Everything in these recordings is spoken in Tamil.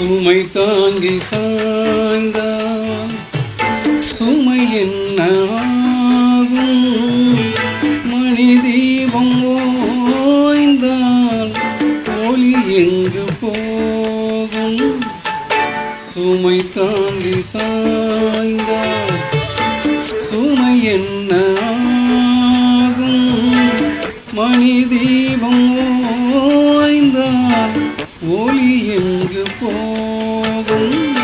சுமை தாங்கி சாய்ந்தால் சுமை என்ன மணி தீபம் ஓய்ந்தால் ஒளி எங்கு போகும்? சுமை தாங்கி சாய்ந்தால் சுமை என்ன மணி தீபம் எங்கு போகும்?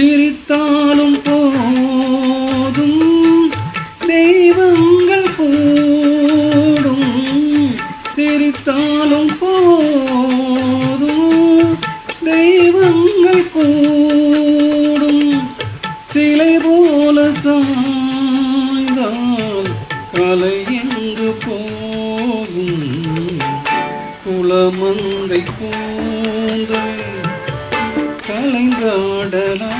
சிரித்தாலும் போதும். தெய்வங்கள் கூடும். சிரித்தாலும் போதும். தெய்வங்கள் கூடும். சிலை போல சாய்ந்தால் கலை எங்கு போகும்? குளமங்கை கூந்தல் கலைந்தாடலாமா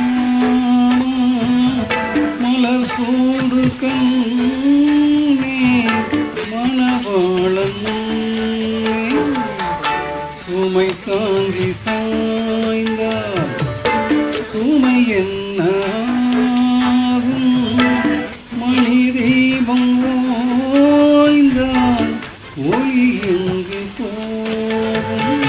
மலர் சூடு கண்ணே மணவாளன் முன்னே சுமை தாங்கி சாய்ந்தார். சுமை என்ன ஆகும்? மணி தீபம் ஓய்ந்தால் ஒளி எங்கு போகும்?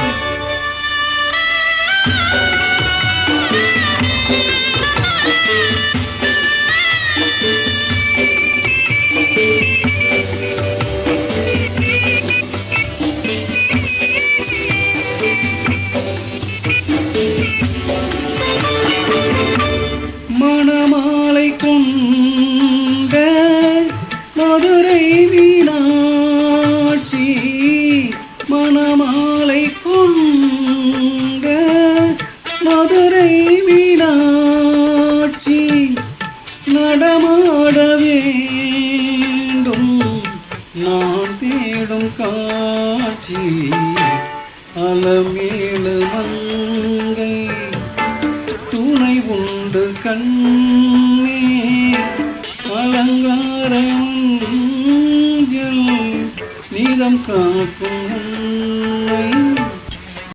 மதுரை மீனாட்சி மணமாலை கொண்ட மதுரை மீனாட்சி நடமாட வேண்டும். நான் தேடும் காட்சி அலமேலு மங்கை um Campo